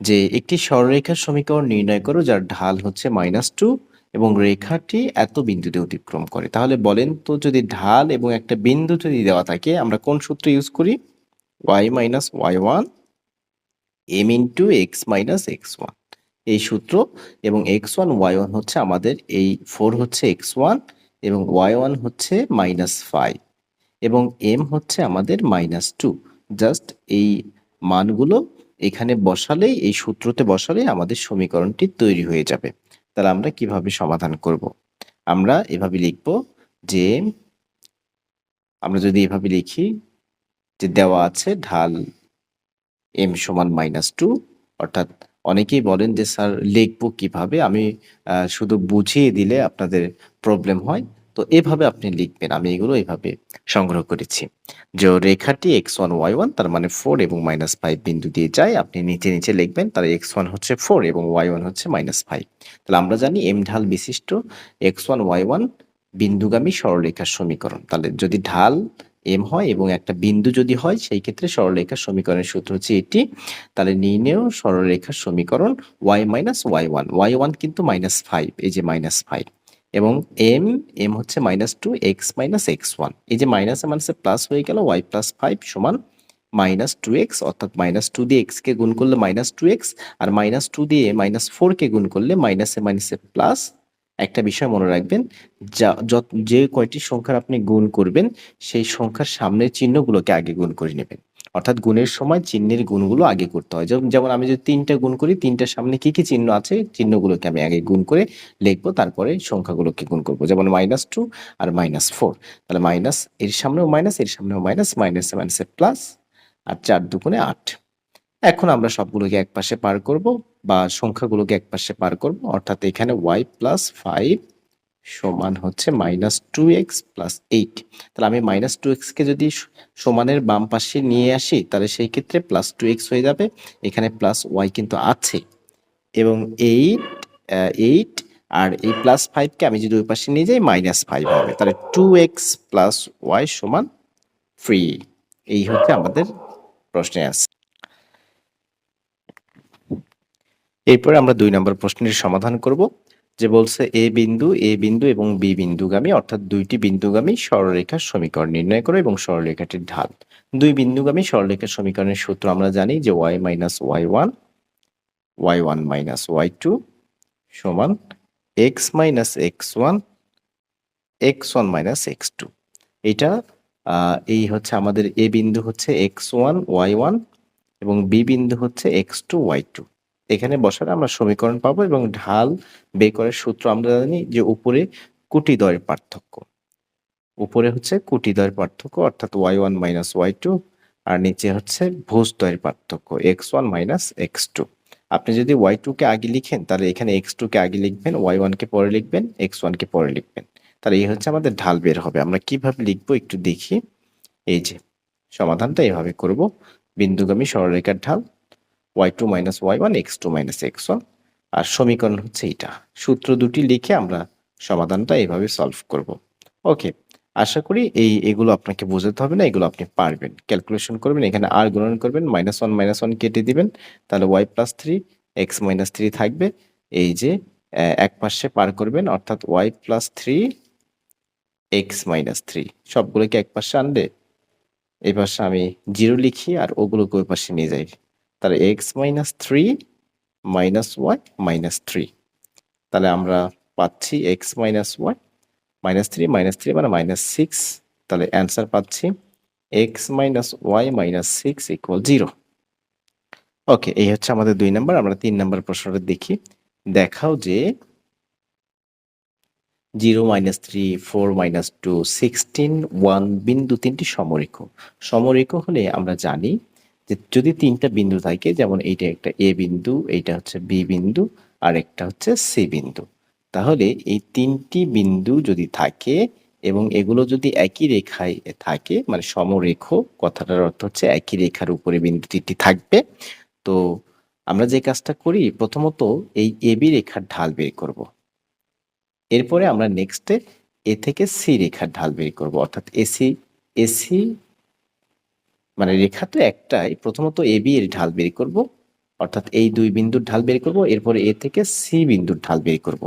যে একটি সরলরেখার সমীকরণ নির্ণয় করো, যার ঢাল হচ্ছে মাইনাস টু এবং রেখাটি এত বিন্দুতে অতিক্রম করে। তাহলে বলেন তো যদি ঢাল এবং একটা বিন্দু যদি দেওয়া থাকে, আমরা কোন সূত্র ইউজ করি? Y minus y one m into x minus x one এই সূত্র এবং এক্স ওয়ান ওয়াই ওয়ান হচ্ছে আমাদের, এই ফোর হচ্ছে এক্স ওয়ান এবং ওয়াই ওয়ান হচ্ছে মাইনাস ফাইভ এবং এম হচ্ছে আমাদের মাইনাস টু জাস্ট এই মানগুলো এখানে বসালেই, এই সূত্রতে বসালেই আমাদের সমীকরণটি তৈরি হয়ে যাবে। তাহলে আমরা কীভাবে সমাধান করব? আমরা এভাবে লিখব যে, আমরা যদি এভাবে লিখি যে দেওয়া আছে ঢাল এম সমান মাইনাস টু অর্থাৎ অনেকেই বলেন যে, স্যার, লিখব কীভাবে? আমি শুধু বুঝিয়ে দিলে আপনাদের প্রবলেম হয়। তো এভাবে আপনি লিখবেন। আমি এগুলো এভাবে সংগ্রহ করেছি। যে রেখাটি এক্স ওয়ান ওয়াই ওয়ান তার মানে ফোর এবং মাইনাস ফাইভ বিন্দু দিয়ে যায়, আপনি নিচে নিচে লিখবেন, তার এক্স ওয়ান হচ্ছে ফোর এবং ওয়াই ওয়ান হচ্ছে মাইনাস ফাইভ তাহলে আমরা জানি এম ঢাল বিশিষ্ট এক্স ওয়ান ওয়াই ওয়ান বিন্দুগামী সরলরেখার সমীকরণ। তাহলে যদি ঢাল এম হয় এবং একটা বিন্দু যদি হয়, সেই ক্ষেত্রে সরলরেখার সমীকরণের সূত্র হচ্ছে এটি। তাহলে নির্ণেয় সরলরেখার সমীকরণ y minus y one y one কিন্তু মাইনাস ফাইভ এই যে মাইনাস ফাইভ এবং এম এম হচ্ছে minus two x minus x one এই যে মাইনাসে মাইনাসে প্লাস হয়ে গেল ওয়াই প্লাস ফাইভ সমান মাইনাস টু এক্স অর্থাৎ মাইনাস টু দিয়ে এক্সকে গুণ করলে মাইনাস টু এক্স আর মাইনাস টু দিয়ে মাইনাস ফোরকে গুণ করলে মাইনাসে মাইনাসে প্লাস একটা বিষয় মনে রাখবেন, যা যে কয়টি সংখ্যার আপনি গুণ করবেন, সেই সংখ্যার সামনের চিহ্নগুলোকে আগে গুণ করে নেবেন। অর্থাৎ গুণের সময় চিহ্নের গুণগুলো আগে করতে হয়। যেমন আমি যদি তিনটা গুণ করি, তিনটার সামনে কি কি চিহ্ন আছে, চিহ্নগুলোকে আমি আগে গুণ করে লিখব, তারপরে সংখ্যাগুলোকে গুণ করব। যেমন মাইনাস টু আর মাইনাস ফোর তাহলে মাইনাস এর সামনেও মাইনাস এর সামনেও মাইনাস মাইনাসে মাইনাসে প্লাস আর চার দুগুণে আট। এখন আমরা সবগুলোকে এক পাশে পার করব বা সংখ্যাগুলোকে এক পাশে পার করব। অর্থাৎ এখানে ওয়াই প্লাস ফাইভ সমান হচ্ছে minus two x plus eight তাহলে আমি মাইনাস টু এক্সকে যদি সমানের বাম পাশে নিয়ে আসি, তাহলে সেই ক্ষেত্রে প্লাস টু এক্স হয়ে যাবে। এখানে প্লাস ওয়াই কিন্তু আছে। এবং এইট এইট আর এই প্লাস ফাইভকে আমি যদি ওই পাশে নিয়ে যাই মাইনাস ফাইভ হবে। তাহলে টু এক্স প্লাস ওয়াই সমান ফ্রি এই হচ্ছে আমাদের প্রশ্নে আছে এরপরে আমরা দুই নম্বর প্রশ্নের সমাধান করব। যে বলছে এ বিন্দু এ বিন্দু এবং বি বিন্দুগামী, অর্থাৎ দুইটি বিন্দুগামী সরলরেখার সমীকরণ নির্ণয় করো এবং সরলরেখাটির ঢাল দুই বিন্দুগামী সরলরেখার সমীকরণের সূত্র আমরা জানি যে y minus y one y one minus y two সমান x minus x one x one minus x two এটা এই হচ্ছে আমাদের এ বিন্দু হচ্ছে এক্স ওয়ান ওয়াই ওয়ান এবং বি বিন্দু হচ্ছে এক্স টু ওয়াই টু এখানে বসালে আমরা সমীকরণ পাবো এবং ঢাল বের করার সূত্র আমরা জানি যে উপরে কুটিদ্বয়ের পার্থক্য। উপরে হচ্ছে কুটিদ্বয়ের পার্থক্য, অর্থাৎ y one minus y two আর নিচে হচ্ছে ভোজদ্বয়ের পার্থক্য x one minus x two আপনি যদি ওয়াই টু কে আগে লিখেন, তাহলে এখানে এক্স টু কে আগে লিখবেন ওয়াই ওয়ান কে পরে লিখবেন এক্স ওয়ান কে পরে লিখবেন। তাহলে এই হচ্ছে আমাদের ঢাল বের হবে। আমরা কীভাবে লিখব একটু দেখি। এই যে, সমাধানটা এভাবে করব। বিন্দুগামী সরলরেখার ঢাল। Y two minus y one x two minus x আর সমীকরণ হচ্ছে এটা সূত্র দুটি লিখে আমরা সমাধানটা এভাবে সলভ করব। ওকে আশা করি এই এগুলো আপনাকে বোঝাতে হবে না, এগুলো আপনি পারবেন। ক্যালকুলেশন করবেন, এখানে আর গুণন করবেন মাইনাস ওয়ান মাইনাস ওয়ান কেটে দিবেন, তাহলে y plus three x minus three থাকবে। এই যে এক পাশে পার করবেন, অর্থাৎ y plus three x minus three সবগুলোকে এক পাশে আনলে এই পাশে আমি জিরো লিখি আর ওগুলোকে ওই পাশে নিয়ে যাই। তাহলে x minus three minus y minus three তাহলে আমরা পাচ্ছি x minus y minus three minus three মানে মাইনাস সিক্স তাহলে অ্যান্সার পাচ্ছি x minus y minus six equal zero okay এই হচ্ছে আমাদের দুই নাম্বার আমরা তিন নাম্বার প্রশ্নটা দেখি। দেখাও যে zero minus three four minus two sixteen one বিন্দু তিনটি সমরেখ। সমরেখ হলে আমরা জানি যে যদি তিনটা বিন্দু থাকে, যেমন এইটা একটা এ বিন্দু, এইটা হচ্ছে বি বিন্দু, আর একটা হচ্ছে সি বিন্দু। তাহলে এই তিনটি বিন্দু যদি থাকে এবং এগুলো যদি একই রেখায় থাকে মানে সমরেখ, কথাটার অর্থ হচ্ছে একই রেখার উপরে বিন্দু তিনটি থাকবে, তো আমরা যে কাজটা করি, প্রথমত এই এবি রেখার ঢাল বের করব। এরপরে আমরা নেক্সটে এ থেকে সি রেখার ঢাল বের করব, অর্থাৎ এসি এসি মানে রেখা তো একটাই। প্রথমত এ, বি এর ঢাল বের করব। অর্থাৎ এই দুই বিন্দুর ঢাল বের করব। এরপরে এ থেকে সি বিন্দুর ঢাল বের করব।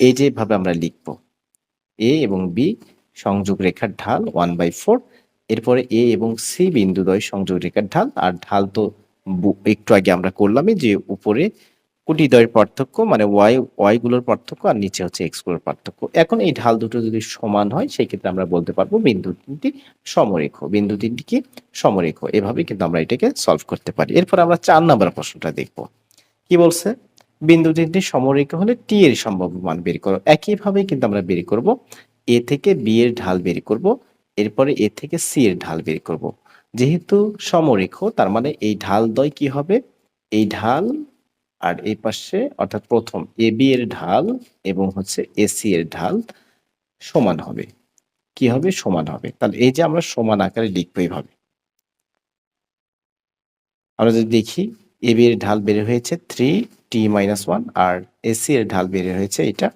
এই যেভাবে আমরা লিখব, এ এবং বি সংযোগ রেখার ঢাল ওয়ান বাই ফোর। এরপরে এ এবং সি বিন্দু দ্বয় সংযোগ রেখার ঢাল। আর ঢাল তো একটু আগে আমরা করলামই যে উপরে কুটিদ্বয়ের পার্থক্য মানে ওয়াই ওয়াই গুলোর পার্থক্য আর নিচে হচ্ছে এক্সগুলোর পার্থক্য। এখন এই ঢাল দুটো যদি সমান হয়, সেই ক্ষেত্রে আমরা বলতে পারব বিন্দু তিনটি সমরেখ। বিন্দু তিনটি কি সমরেখ। এভাবে কিন্তু আমরা এটাকে সলভ করতে পারি। এরপর আমরা চার নাম্বার প্রশ্নটা দেখব। কি বলছে? বিন্দু তিনটি সমরেখ হলে টি এর সম্ভাব্য মান বের করো। একইভাবে কিন্তু আমরা বের করব। এ থেকে বি এর ঢাল বের করব। এরপরে এ থেকে সি এর ঢাল বের করব। যেহেতু সমরেখ, তার মানে এই ঢাল দ্বয় কি হবে? এই ঢাল আর এই পাশে অর্থাৎ প্রথম এ বি এর ঢাল এবং হচ্ছে এসি এর ঢাল সমান হবে। কি হবে? সমান হবে। তাহলে এই যে আমরা সমান আকারে লিখব এইভাবে। আমরা যদি দেখি এ বি এর ঢাল বের হয়েছে থ্রি টি মাইনাস ওয়ান আর এসি এর ঢাল বের হয়েছে এটা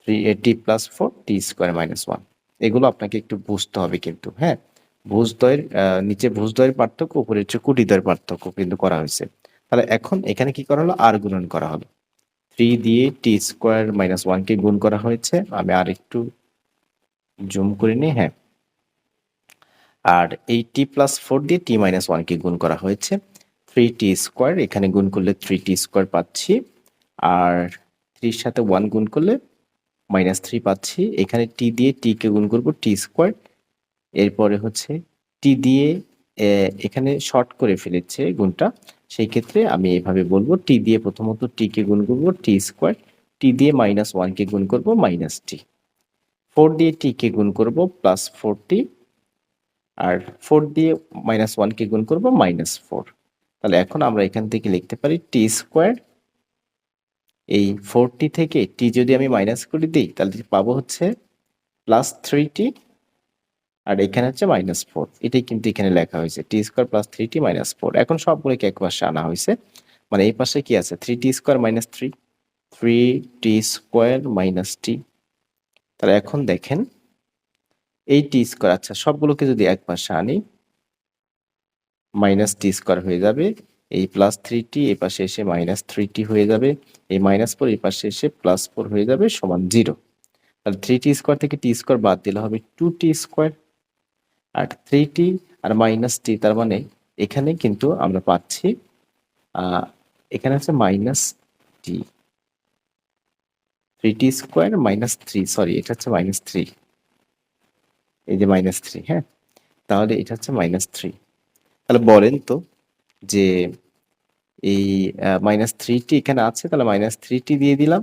three a t plus four t square minus one এগুলো আপনাকে একটু বুঝতে হবে কিন্তু হ্যাঁ? ভুজদ্বয়ের নিচে ভুজদ্বয়ের পার্থক্য উপরে হচ্ছে কুটিদ্বয়ের পার্থক্য কিন্তু করা হয়েছে। তাহলে এখন এখানে কি করা হলো? আর গুণন করা হলো। থ্রি দিয়ে টি স্কোয়ার মাইনাস ওয়ানকে গুণ করা হয়েছে। আমি আর একটু জুম করে নিই হ্যাঁ। আর এই টি প্লাস ফোর দিয়ে টি মাইনাস ওয়ানকে গুণ করা হয়েছে। থ্রি টি স্কোয়ার এখানে গুণ করলে থ্রি টি স্কোয়ার পাচ্ছি। আর থ্রির সাথে ওয়ান গুণ করলে মাইনাস থ্রি পাচ্ছি। এখানে টি দিয়ে টি কে গুণ করব টি স্কোয়ার এরপরে হচ্ছে টি দিয়ে এখানে শর্ট করে ফেলেছে গুণটা। সেই ক্ষেত্রে আমি এইভাবে বলব টি দিয়ে প্রথমত টি কে গুণ করব টি স্কোয়ার টি দিয়ে মাইনাস ওয়ান কে গুণ করব মাইনাস টি ফোর দিয়ে টি কে গুণ করব প্লাস ফোর টি আর ফোর দিয়ে মাইনাস ওয়ান কে গুণ করব মাইনাস ফোর তাহলে এখন আমরা এখান থেকে লিখতে পারি টি স্কোয়ার এই ফোরটি থেকে টি যদি আমি মাইনাস করে দিই, তাহলে পাবো হচ্ছে প্লাস থ্রি টি আর এখানে হচ্ছে মাইনাস ফোর এটাই কিন্তু এখানে লেখা হয়েছে t square plus three t minus four এখন সবগুলোকে এক পাশে আনা হয়েছে। মানে এই পাশে কি আছে? Three t square minus three three t square minus t তাহলে এখন দেখেন, এই টি স্কোয়ার আচ্ছা সবগুলোকে যদি এক পাশে আনি মাইনাস টি স্কোয়ার হয়ে যাবে। এই প্লাস থ্রি টি এই পাশে এসে মাইনাস থ্রি টি হয়ে যাবে। এই মাইনাস ফোর এই পাশে এসে প্লাস ফোর হয়ে যাবে সমান জিরো তাহলে থ্রি টি স্কোয়ার থেকে টি স্কোয়ার বাদ দিলে হবে টু টি স্কোয়ার আর থ্রি টি আর মাইনাস টি তার মানে এখানে কিন্তু আমরা পাচ্ছি এখানে আছে minus t three t square minus three sorry এটা হচ্ছে মাইনাস থ্রি এই যে মাইনাস থ্রি হ্যাঁ? তাহলে এটা হচ্ছে মাইনাস থ্রি তাহলে বলেন তো যে এই মাইনাস থ্রিটি এখানে আছে, তাহলে মাইনাস থ্রিটি দিয়ে দিলাম,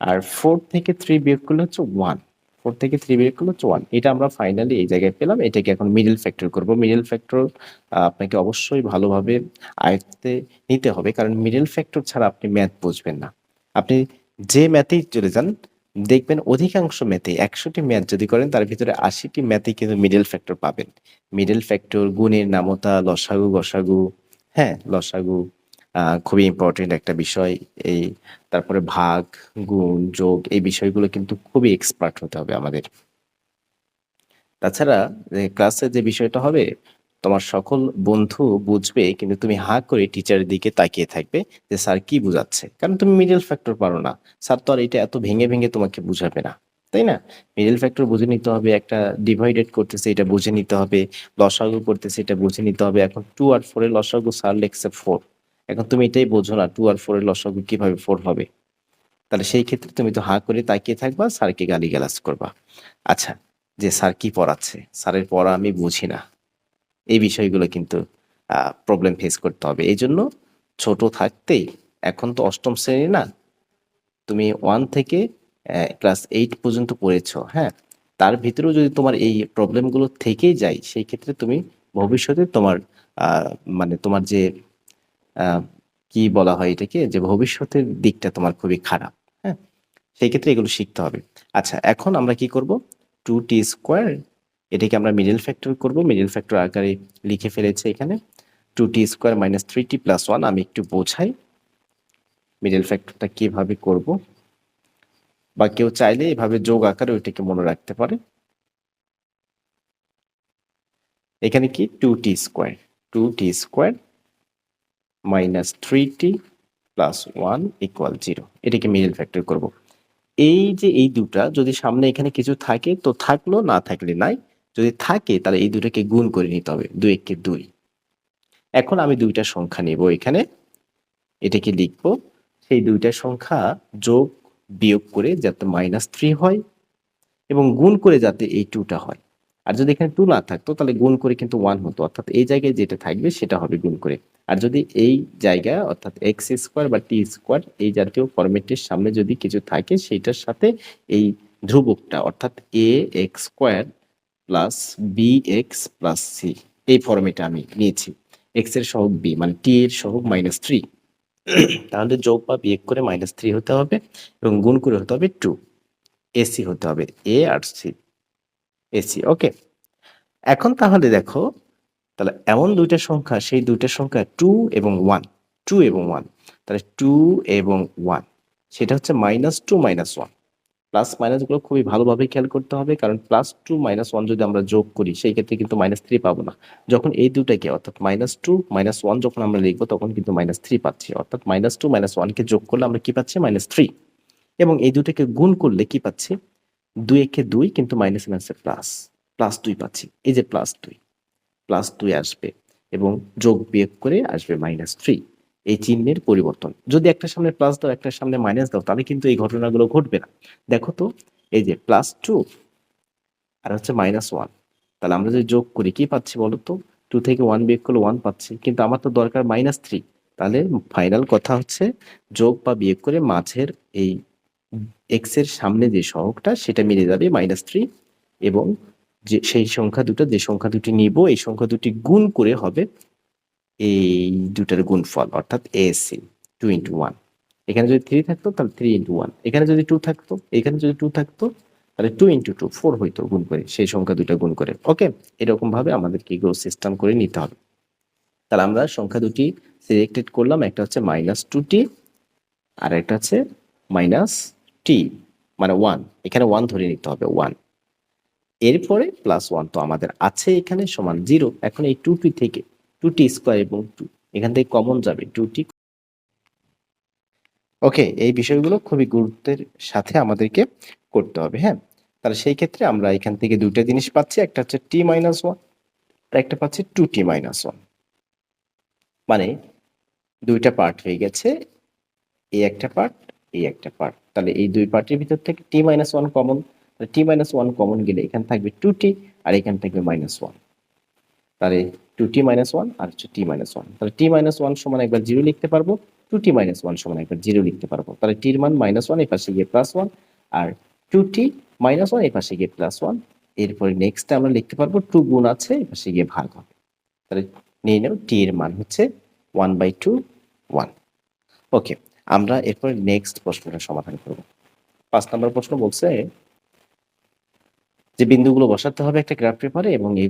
আর ফোর থেকে থ্রি বিয়োগ করলে হচ্ছে ওয়ান ফোর থেকে থ্রি বিয়োগ করলে হচ্ছে ওয়ান এটা আমরা ফাইনালি এই জায়গায় পেলাম। এটাকে এখন মিডল ফ্যাক্টর করব। মিডল ফ্যাক্টর আপনাকে অবশ্যই ভালোভাবে আয়ত্তে নিতে হবে। কারণ মিডল ফ্যাক্টর ছাড়া আপনি ম্যাথ বুঝবেন না। আপনি যে ম্যাথেই চলে যান, দেখবেন অধিকাংশ ম্যাথে একশোটি ম্যাথ যদি করেন, তার ভিতরে আশিটি ম্যাথে কিন্তু মিডল ফ্যাক্টর পাবেন। মিডল ফ্যাক্টর গুণের নামতা, লসাগু, গসাগু হ্যাঁ লসাগু খুবই ইম্পর্টেন্ট একটা বিষয়। এই তারপরে ভাগ, গুণ, যোগ এই বিষয়গুলো কিন্তু খুবই এক্সপার্ট হতে হবে আমাদের। তাছাড়া ক্লাসে যে বিষয়টা হবে, তোমার সকল বন্ধু বুঝবে, কিন্তু তুমি হা করে টিচারের দিকে তাকিয়ে থাকবে যে স্যার কি বুঝাচ্ছে। কারণ তুমি মিডল ফ্যাক্টর পারো না। স্যার তো আর এটা এত ভেঙে ভেঙে তোমাকে বুঝাবে না, তাই না? মিডল ফ্যাক্টর বুঝে নিতে হবে, একটা ডিভাইডেড করতেছে, এটা বুঝে নিতে হবে, লসাগু করতেছে, এটা বুঝে নিতে হবে। এখন টু আর ফোরে লসাগু, স্যার লেখছে ফোর এখন তুমি এটাই বোঝো না টু আর ফোর এর লসাগু কীভাবে ফোর হবে? তাহলে সেই ক্ষেত্রে তুমি তো হা করে তাকিয়ে থাকবা, স্যারকে গালিগালাজ করবা। আচ্ছা যে স্যার কি পড়াচ্ছে? স্যারের পড়া আমি বুঝি না। এই বিষয়গুলো কিন্তু প্রবলেম ফেস করতে হবে। এই জন্য ছোট থাকতেই, এখন তো অষ্টম শ্রেণি না, তুমি ওয়ান থেকে ক্লাস এইট পর্যন্ত পড়েছো হ্যাঁ? তার ভিতরেও যদি তোমার এই প্রবলেমগুলো থেকেই যায়, সেই ক্ষেত্রে তুমি ভবিষ্যতে তোমার মানে তোমার যে কি বলা হয় এটাকে? যে ভবিষ্যতের দিকটা তোমার খুবই খারাপ হ্যাঁ? সেই ক্ষেত্রে এগুলো শিখতে হবে। আচ্ছা এখন আমরা কি করব? টু টি স্কোয়ার এটাকে আমরা মিডল ফ্যাক্টর করব। মিডল ফ্যাক্টর আকারে লিখে ফেলেছে এখানে। Two t square minus three t plus one আমি একটু বোঝাই। মিডল ফ্যাক্টরটা কীভাবে করব? বা কেউ চাইলে এভাবে যোগ আকারে ওইটাকে মনে রাখতে পারে। এখানে কি? Two t square two t square minus three t plus one equal zero এটাকে মিডল ফ্যাক্টর করব। এই যে এই দুটা, যদি সামনে এখানে কিছু থাকে, তো থাকল, না থাকলে নাই। যদি থাকে, তাহলে এই দুটাকে গুণ করে নিতে হবে, দুই একে দুই। এখন আমি দুইটা সংখ্যা নেব এখানে। এটাকে লিখব, সেই দুইটা সংখ্যা যোগ বিয়োগ করে যাতে মাইনাস থ্রি হয়, এবং গুণ করে যাতে এই টুটা হয়। আর যদি এখানে টু না থাকতো, তাহলে গুণ করে কিন্তু ওয়ান হতো। অর্থাৎ এই জায়গায় যেটা থাকবে, সেটা হবে গুণ করে। আর যদি এই জায়গা, অর্থাৎ এক্স স্কোয়ার বা টি স্কোয়ার এই জাতীয় ফরম্যাটের সামনে যদি কিছু থাকে, সেইটার সাথে এই ধ্রুবকটা, অর্থাৎ a x square plus b x plus c এই ফরম্যাটে আমি নিয়েছি। এক্সের সহগ বি মানে টি এর সহগ মাইনাস থ্রি তাহলে যোগ বা বিয়োগ করে মাইনাস থ্রি হতে হবে এবং গুণ করে হতে হবে টু এসি হতে হবে এ আর সি এসি, ওকে। এখন তাহলে দেখো, তাহলে এমন দুইটা সংখ্যা, সেই দুইটা সংখ্যা টু এবং ওয়ান, টু এবং ওয়ান, তাহলে টু এবং ওয়ান, সেটা হচ্ছে minus two minus one. Plus মাইনাসগুলো খুবই ভালোভাবে খেয়াল করতে হবে, কারণ প্লাস টু মাইনাস ওয়ান যদি আমরা যোগ করি, সেই ক্ষেত্রে কিন্তু মাইনাস থ্রি পাবো না। যখন এই দুটাকে অর্থাৎ মাইনাস টু মাইনাস ওয়ান যখন আমরা লিখব, তখন কিন্তু মাইনাস থ্রি পাচ্ছি, অর্থাৎ মাইনাস টু মাইনাস ওয়ানকে যোগ করলে আমরা কি পাচ্ছি? Minus three. এবং এই দুটাকে গুণ করলে কি পাচ্ছি? দুই একে দুই কিন্তু মাইনাস মাইনাসে প্লাস প্লাস দুই পাচ্ছি। এই যে প্লাস দুই প্লাস দুই আসবে এবং যোগ বিয়োগ করে আসবে মাইনাস থ্রি এই চিহ্নের পরিবর্তন। যদি একটা সামনে প্লাস দাও একটা সামনে মাইনাস দাও, তাহলে কিন্তু এই ঘটনাগুলো ঘটবে না। দেখো তো, এই যে প্লাস টু আর হচ্ছে মাইনাস ওয়ান তাহলে আমরা যদি যোগ করি, কি পাচ্ছি বলো তো? টু থেকে ওয়ান বিয়োগ করলে ওয়ান পাচ্ছি, কিন্তু আমার তো দরকার মাইনাস থ্রি তাহলে ফাইনাল কথা হচ্ছে যোগ বা বিয়োগ করে মাঝের এই এক্সের সামনে যে সহগটা, সেটা মিলে যাবে মাইনাস থ্রি এবং যে, সেই সংখ্যা দুটো, যে সংখ্যা দুটি নিব, এই সংখ্যা দুটি গুণ করে হবে এই দুটার গুণফল, অর্থাৎ এসি টু ইন্টু ওয়ান এখানে যদি থ্রি থাকতো, তাহলে থ্রি ইন্টু ওয়ান এখানে যদি টু থাকতো, এখানে যদি টু থাকতো, তাহলে টু ইন্টু টু ফোর হইতো গুণ করে, সেই সংখ্যা দুটো গুণ করে। ওকে এরকম ভাবে আমাদেরকে এগুলো সিস্টেম করে নিতে হবে। তাহলে আমরা সংখ্যা দুটি সিলেক্টেড করলাম, একটা হচ্ছে মাইনাস টু টি আর একটা হচ্ছে মাইনাস টি মানে ওয়ান এখানে ওয়ান ধরে নিতে হবে ওয়ান এরপরে প্লাস ওয়ান তো আমাদের আছে এখানে সমান জিরো এখন এই টু টি থেকে টু টি স্কোয়ার এবং টু এখান থেকে কমন যাবে টু টি ওকে এই বিষয়গুলো খুবই গুরুত্বের সাথে আমাদেরকে করতে হবে হ্যাঁ? তাহলে সেই ক্ষেত্রে আমরা এখান থেকে দুইটা জিনিস পাচ্ছি, একটা হচ্ছে টি মাইনাস ওয়ান আর একটা পাচ্ছি টু টি মাইনাস ওয়ান মানে দুইটা পার্ট হয়ে গেছে এই একটা পার্ট এই একটা পার্ট তাহলে এই দুই পার্টির ভিতর থেকে টি মাইনাস ওয়ান কমন তাহলে টি মাইনাস ওয়ান কমন গেলে এখানে থাকবে টু টি আর এখানে থাকবে মাইনাস ওয়ান তাহলে টু টি মাইনাস ওয়ান আর হচ্ছে টি মাইনাস ওয়ান তাহলে টি মাইনাস ওয়ান সমান একবার জিরো লিখতে পারব টু টি মাইনাস ওয়ান সমান একবার জিরো লিখতে পারব। তাহলে টির মান মাইনাস ওয়ান এই পাশে গিয়ে প্লাস ওয়ান আর টু টি মাইনাস ওয়ান এই পাশে গিয়ে প্লাস ওয়ান এরপরে নেক্সট আমরা লিখতে পারব টু গুণ আছে, এই পাশে গিয়ে ভাগ হবে। তাহলে নিয়ে নেও টি এর মান হচ্ছে one by two one okay আমরা এরপরে নেক্সট প্রশ্নটা সমাধান করব। পাঁচ নম্বর প্রশ্ন বলছে যে বিন্দুগুলো বসাতে হবে একটা গ্রাফ পেপারে এবং এই